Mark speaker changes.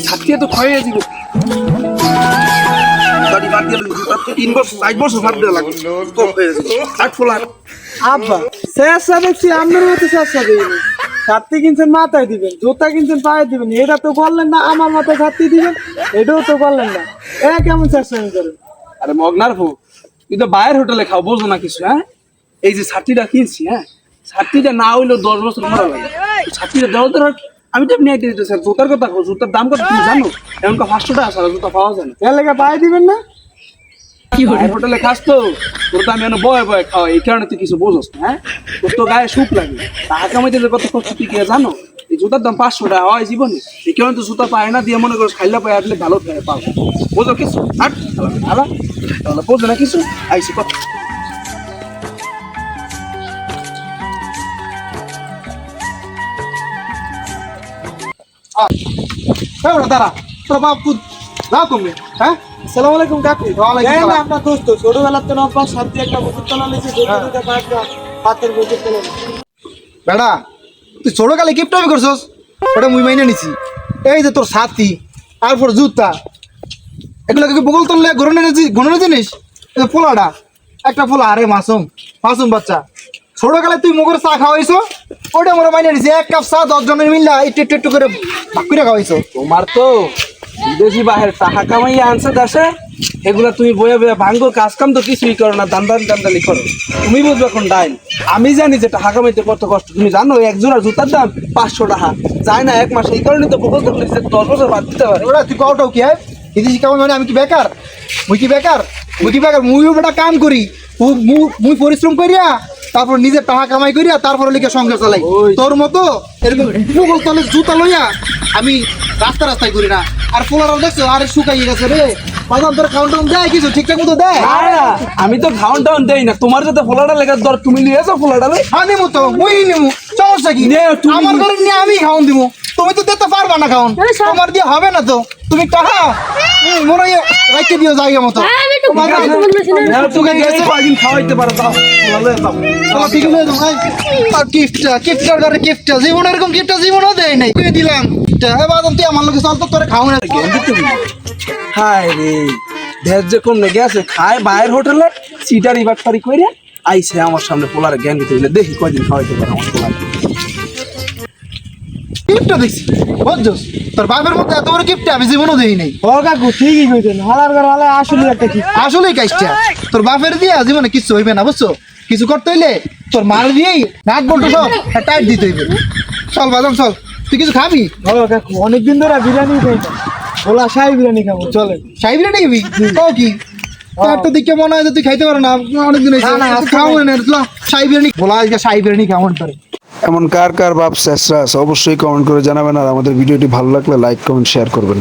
Speaker 1: ছাত্রী তো ক্ষয়ে হয়ে যাবে আট
Speaker 2: আব্বা শেষটা দেখছি আপনার মতো শেষটা ছাত্রী কিনছেন মাথায় দিবেন জুতা কিনছেন পায়ে দিবেন। এটা তো করলেন না আমার মাথায় ছাত্রী দিবেন এটাও তো করলেন না। এ কেমন চেষ্টা করেন
Speaker 1: আরে মগনার ফু তুই তো বাইরের হোটেলে খাও বোঝো না কিছু হ্যাঁ? এই যে ছাত্রীটা কিনছি হ্যাঁ? ছাত্রীটা না হইলেও দশ বছর মরা লাগে। ছাত্রীটা দেওয়া তোর আমি তো আইতে দিতে স্যার জুতার কথা জুতার দাম কত তুমি জানো? এমনটা পাঁচশো টাকা ছাড়া জুতা পাওয়া যায় না।
Speaker 2: এর লেগে পায়ে দিবেন না?
Speaker 1: কি বাইরের হোটেলে খাস তো। তোর তো আমি এনে বয়ে বয়ে খাওয়া এই কারণে তুই কিছু বোঝস না হ্যাঁ? তোর তো গায়ে সুখ লাগে। টাকা কামাইতে যে কত কষ্ট তুই কে জানো? এই জুতার দাম পাঁচশো টাকা হয় জীবনে। এই কারণে তো জুতা পায় না দিয়ে মনে করো খাইলা পায় আসলে ভালো থাকে পাও বোঝো কিছু? ভালো। তাহলে বোঝো না কিছু? আইসি কথা।
Speaker 3: দাঁড়া। তোর বাপ পুত তুমি হ্যাঁ?
Speaker 2: আসসালামু আলাইকুম কাকু।
Speaker 3: ওয়ালাইকুম
Speaker 2: এই না
Speaker 3: সালাম।
Speaker 2: আপনার দোস্ত ছোটবেলার তো নব্বা সাথে একটা বছর তোলা নিয়েছে
Speaker 3: হ্যাঁ।
Speaker 2: হাতের তোলা
Speaker 3: বেড়া তুই ছোট কালে আমি করছস? ওটা মুই মাইনে নিছি। এই যে তোর সাথী তারপর জুতা। এগুলো কি বগল তুললে গরনের গরনের জিনিস পোলাটা একটা পোলা আরে মাসুম মাসুম বাচ্চা। ছোট কালে তুই মগর চা খাওয়াইছো ওটা মোরা মাইনে নিছি এক কাপ চা দশ জনের মিল্লা একটু একটু একটু করে ভাগ করে খাওয়াইছো।
Speaker 1: তোমার তো বিদেশি বাহের টাকা কামাইয়া আনছে দেশে এগুলা তুমি বয়ে বয়ে ভাঙ্গো কাজ কাম তো কিছুই করো না দান্দান দান্দানি করো। তুমি বুঝবে এখন ডাইন। আমি জানি যে টাকা কামাইতে কত কষ্ট তুমি জানো এক জোড়া জুতার দাম পাঁচশো টাকা। যায় না এক মাস এই কারণে তো বকল তো যে দশ বছর বাদ দিতে পারে
Speaker 3: ওরা তুই কওটাও কি হয়? বিদেশি কামাই মানে আমি কি বেকার? মুই কি বেকার? মুই কি বেকার? মুইও বেটা কাম করি। মুই পরিশ্রম করিয়া তারপর নিজের টাকা কামাই করিয়া তারপর লিখে সংসার চালাই। তোর মতো এরকম মুগল তলে জুতা লইয়া আমি রাস্তা রাস্তায় করি না। আর পোলারাও দেখছ আরে শুকাই গেছে রে। বাদাম তোর খাউন টাউন দেয় কিছু? ঠিকঠাক মতো দেয়?
Speaker 1: আমি তো খাওয়ান টাউন দেই না। তোমার যাতে ফোলাটা লেগে দর তুমি নিয়ে নিয়েছো ফোলাটা
Speaker 3: হ্যাঁ নিমু তো মুই নিমু। সমস্যা কি? আমার ঘরে নিয়ে আমি খাওন দিমু। তুমি তো দিতে পারবা না খাওন তোমার দিয়ে হবে না তো। তুমি টাকা মনে হয় রাখতে দিও জায়গা মতো। হয়ে জীবন এরকম জীবনও দেয় নাই। দিলাম গিফটটা এ বাদম তুই আমার লোকে চল তো তোরে খাও
Speaker 1: হায় রে। ভেজ যে আছে খায় বাইরের হোটেলে সিটারি বাটপারি করে আইসে আমার সামনে পোলার জ্ঞান দিতে দেখি কয়দিন খাওয়াইতে পারে আমার পোলার।
Speaker 3: গিফটটা দেখছি। বুঝছস তোর বাপের মতো এত বড় গিফটটা আমি জীবনও দেই নাই
Speaker 2: ও কাকু ঠিকই হালার ঘর হালা আসলে একটা কি
Speaker 3: আসলেই কাজটা। তোর বাপের দিয়া জীবনে কিচ্ছু হইবে না বুঝছ? কিছু করতে হইলে তোর মাল দিয়েই বল্টু সব টাইট দিতে হইবে। চল বাদাম চল। তুই কিছু খাবি?
Speaker 2: ও কাকু অনেকদিন ধরে বিরিয়ানি খাই ওলা শাহি বিরিয়ানি খাব চলেন।
Speaker 3: সাই বিরিয়ানি খাবি? কও কি? তোর তো দিকে মনে হয় তুই খাইতে পারো না। অনেকদিন হয়েছে
Speaker 2: না,
Speaker 3: খাও বিরিয়ানি। বলা আজকে বিরিয়ানি করে
Speaker 4: এমন কার কার বাপ শেষরাস অবশ্যই কমেন্ট করে জানাবেন, আর আমাদের ভিডিওটি ভালো লাগলে লাইক কমেন্ট শেয়ার করবেন।